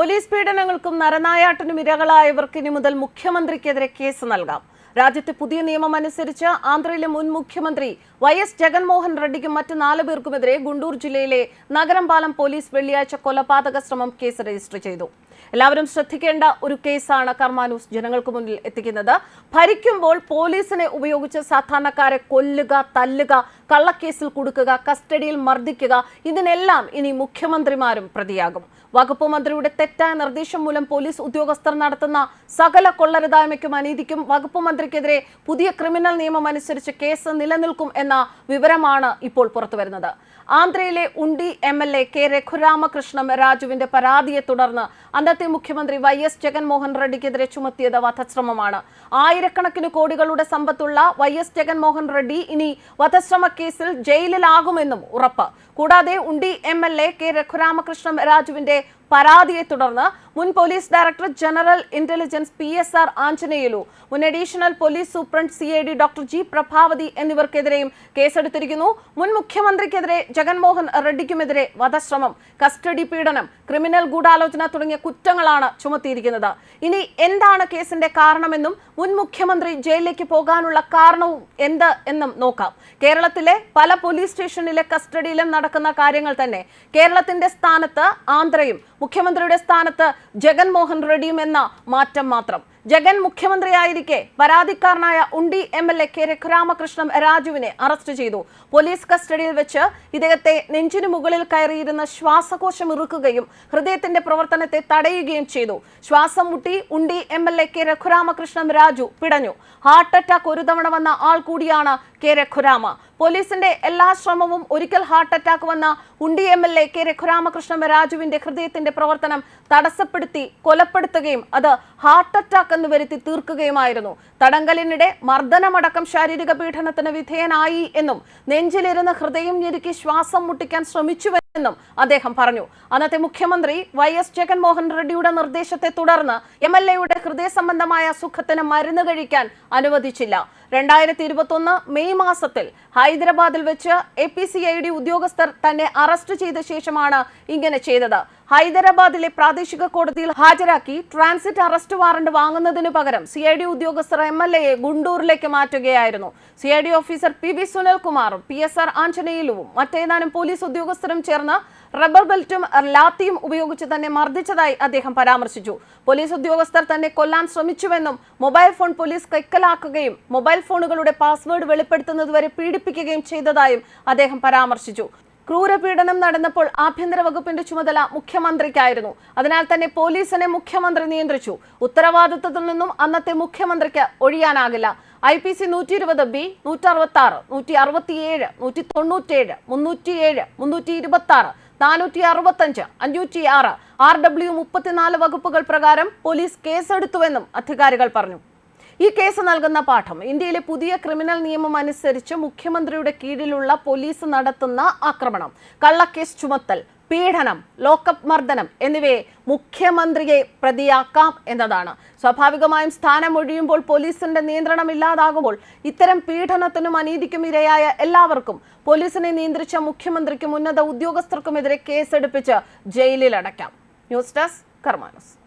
Police പീഡനങ്ങൾക്കും നരനായാട്ടിനും ഇരകളായവർക്ക് ഇനി മുതൽ മുഖ്യമന്ത്രിക്കെതിരെ കേസ് നൽകാം. രാജ്യത്തെ പുതിയ നിയമം അനുസരിച്ച് ആന്ധ്രയിലെ മുൻ മുഖ്യമന്ത്രി വൈ എസ് ജഗൻമോഹൻ റെഡ്ഡിക്കും മറ്റ് നാല് പേർക്കുമെതിരെ ഗുണ്ടൂർ ജില്ലയിലെ നഗരംപാലം പോലീസ് വെള്ളിയാഴ്ച കൊലപാതക ശ്രമം കേസ് രജിസ്റ്റർ ചെയ്തു. എല്ലാവരും ശ്രദ്ധിക്കേണ്ട ഒരു കേസാണ് കർമാനൂസ് ജനങ്ങൾക്ക് മുന്നിൽ എത്തിക്കുന്നത്. ഭരിക്കുമ്പോൾ പോലീസിനെ ഉപയോഗിച്ച് സാധാരണക്കാരെ കൊല്ലുക തല്ലുക കള്ളക്കേസിൽ കൊടുക്കുക കസ്റ്റഡിയിൽ മർദ്ദിക്കുക ഇതിനെല്ലാം ഇനി മുഖ്യമന്ത്രിമാരും പ്രതിയാകും. വകുപ്പ് മന്ത്രിയുടെ തെറ്റായ നിർദ്ദേശം മൂലം പോലീസ് ഉദ്യോഗസ്ഥർ നടത്തുന്ന സകല കൊള്ളരുതായ്മയ്ക്കും അനീതിക്കും വകുപ്പ് മന്ത്രിക്കെതിരെ പുതിയ ക്രിമിനൽ നിയമം അനുസരിച്ച് കേസ് നിലനിൽക്കും എന്ന വിവരമാണ് ഇപ്പോൾ പുറത്തുവരുന്നത്. ആന്ധ്രയിലെ Undi M L A K Raghuramakrishnan രാജുവിന്റെ പരാതിയെ തുടർന്ന് അന്നത്തെ മുഖ്യമന്ത്രി വൈ എസ് ജഗൻമോഹൻ റെഡ്ഡിക്കെതിരെ ചുമത്തിയത് വധശ്രമമാണ്. ആയിരക്കണക്കിന് കോടികളുടെ സമ്പത്തുള്ള വൈ എസ് ജഗൻമോഹൻ റെഡ്ഡി ഇനി വധശ്രമ കേസിൽ ജയിലിലാകുമെന്നും ഉറപ്പ്. കൂടാതെ Undi M L A K Raghuramakrishnan രാജുവിന്റെ പരാതിയെ തുടർന്ന് മുൻ police director general intelligence P S R Anjaneyulu മുൻ additional police superintendent C I D doctor G Prabhavathi എന്നിവർക്കെതിരെയും കേസെടുത്തിരിക്കുന്നു. മുൻ മുഖ്യമന്ത്രിക്കെതിരെ ജഗൻമോഹൻ റെഡ്ഡിക്കുമെതിരെ വധശ്രമം കസ്റ്റഡി പീഡനം ക്രിമിനൽ ഗൂഢാലോചന തുടങ്ങിയ കുറ്റങ്ങളാണ് ചുമത്തിയിരിക്കുന്നത്. ഇനി എന്താണ് കേസിന്റെ കാരണമെന്നും മുൻ മുഖ്യമന്ത്രി ജയിലിലേക്ക് പോകാനുള്ള കാരണവും എന്ത് എന്നും നോക്കാം. കേരളത്തിലെ പല പോലീസ് സ്റ്റേഷനിലെ കസ്റ്റഡിയിലും നടക്കുന്ന കാര്യങ്ങൾ തന്നെ കേരളത്തിന്റെ സ്ഥാനത്ത് ആന്ധ്രയും മുഖ്യമന്ത്രിയുടെ സ്ഥാനത്ത് ജഗൻമോഹൻ റെഡ്ഡിയും എന്ന മാറ്റം മാത്രം. ജഗൻ മുഖ്യമന്ത്രിയായിരിക്കെ പരാതിക്കാരനായ Undi M L A K Raghuramakrishnan രാജുവിനെ arrest ചെയ്തു. പോലീസ് കസ്റ്റഡിയിൽ വെച്ച് ഇദ്ദേഹത്തെ നെഞ്ചിനു മുകളിൽ കയറിയിരുന്ന ശ്വാസകോശം ഇറുക്കുകയും ഹൃദയത്തിന്റെ പ്രവർത്തനത്തെ തടയുകയും ചെയ്തു. ശ്വാസം മുട്ടി Undi M L A K Raghuramakrishnan Raju പിടഞ്ഞു. ഹാർട്ട് അറ്റാക്ക് ഒരു തവണ വന്ന ആൾ കൂടിയാണ് കെ രഘുരാമ. പോലീസിന്റെ എല്ലാ ശ്രമവും ഒരിക്കൽ ഹാർട്ട് അറ്റാക്ക് വന്ന Undi M L A K Raghuramakrishnan രാജുവിന്റെ ഹൃദയത്തിന്റെ പ്രവർത്തനം തടസ്സപ്പെടുത്തി കൊലപ്പെടുത്തുകയും അത് ഹാർട്ട് അറ്റാക്ക് എന്ന് വരുത്തി തീർക്കുകയുമായിരുന്നു. തടങ്കലിനിടെ മർദ്ദനമടക്കം ശാരീരിക പീഡനത്തിന് വിധേയനായി എന്നും നെഞ്ചിലിരുന്ന് ഹൃദയം ഞെരുക്കി ശ്വാസം മുട്ടിക്കാൻ ശ്രമിച്ചു എന്നും അദ്ദേഹം പറഞ്ഞു. അന്നത്തെ മുഖ്യമന്ത്രി വൈ എസ് ജഗൻമോഹൻ റെഡ്ഡിയുടെ നിർദ്ദേശത്തെ തുടർന്ന് എം എൽ എയുടെ ഹൃദയ സംബന്ധമായ അസുഖത്തിന് മരുന്ന് കഴിക്കാൻ അനുവദിച്ചില്ല. രണ്ടായിരത്തി ഇരുപത്തൊന്ന് മെയ് മാസത്തിൽ ഹൈദരാബാദിൽ വെച്ച് A P C I D ഉദ്യോഗസ്ഥർ തന്നെ അറസ്റ്റ് ചെയ്ത ശേഷമാണ് ഇങ്ങനെ ചെയ്തത്. ഹൈദരാബാദിലെ പ്രാദേശിക കോടതിയിൽ ഹാജരാക്കി ട്രാൻസിറ്റ് അറസ്റ്റ് വാറണ്ട് വാങ്ങുന്നതിന് പകരം സി ഐ ഡി ഉദ്യോഗസ്ഥർ എം എൽ എയെ ഗുണ്ടൂരിലേക്ക് മാറ്റുകയായിരുന്നു. C I D officer P V സുനിൽകുമാറും P S R ആഞ്ജനേയിലുവും മറ്റേതാനും പോലീസ് ഉദ്യോഗസ്ഥരും ചേർന്ന് റബ്ബർ ബെൽറ്റും ലാത്തിയും ഉപയോഗിച്ച് തന്നെ മർദ്ദിച്ചതായി അദ്ദേഹം പരാമർശിച്ചു. പോലീസ് ഉദ്യോഗസ്ഥർ തന്നെ കൊല്ലാൻ ശ്രമിച്ചുവെന്നും മൊബൈൽ ഫോൺ പോലീസ് കൈക്കലാക്കുകയും മൊബൈൽ ഫോണുകളുടെ പാസ്വേഡ് വെളിപ്പെടുത്തുന്നതുവരെ പീഡിപ്പിക്കുകയും ചെയ്തതായും അദ്ദേഹം പരാമർശിച്ചു. ക്രൂരപീഡനം നടന്നപ്പോൾ ആഭ്യന്തര വകുപ്പിന്റെ ചുമതല മുഖ്യമന്ത്രിക്കായിരുന്നു. അതിനാൽ തന്നെ പോലീസിനെ മുഖ്യമന്ത്രി നിയന്ത്രിച്ചു. ഉത്തരവാദിത്തത്തിൽ നിന്നും അന്നത്തെ മുഖ്യമന്ത്രിക്ക് ഒഴിയാനാകില്ല. ഐ പി സി നൂറ്റി ഇരുപത് ബി നൂറ്റി അറുപത്തി ആറ് നൂറ്റി അറുപത്തിയേഴ് നൂറ്റി തൊണ്ണൂറ്റിയേഴ് മുന്നൂറ്റിയേഴ് മുന്നൂറ്റി ഇരുപത്തി ആറ് നാനൂറ്റി അറുപത്തഞ്ച് അഞ്ഞൂറ്റി ആറ് ആർ ഡബ്ല്യു മുപ്പത്തിനാല് വകുപ്പുകൾ പ്രകാരം പോലീസ് കേസെടുത്തുവെന്നും അധികാരികൾ പറഞ്ഞു. ഈ കേസ് നൽകുന്ന പാഠം ഇന്ത്യയിലെ പുതിയ ക്രിമിനൽ നിയമം അനുസരിച്ച് മുഖ്യമന്ത്രിയുടെ കീഴിലുള്ള പോലീസ് നടത്തുന്ന ആക്രമണം കള്ളക്കേസ് ചുമത്തൽ പീഡനം ലോക്കപ്പ് മർദ്ദനം എന്നിവയെ മുഖ്യമന്ത്രിയെ പ്രതിയാക്കാം എന്നതാണ്. സ്വാഭാവികമായും സ്ഥാനം ഒഴിയുമ്പോൾ പോലീസിന്റെ നിയന്ത്രണം ഇല്ലാതാകുമ്പോൾ ഇത്തരം പീഡനത്തിനും അനീതിക്കും ഇരയായ എല്ലാവർക്കും പോലീസിനെ നിയന്ത്രിച്ച മുഖ്യമന്ത്രിക്കും ഉന്നത ഉദ്യോഗസ്ഥർക്കുമെതിരെ കേസെടുപ്പിച്ച് ജയിലിലടയ്ക്കാം. News desk കർമാനസ്.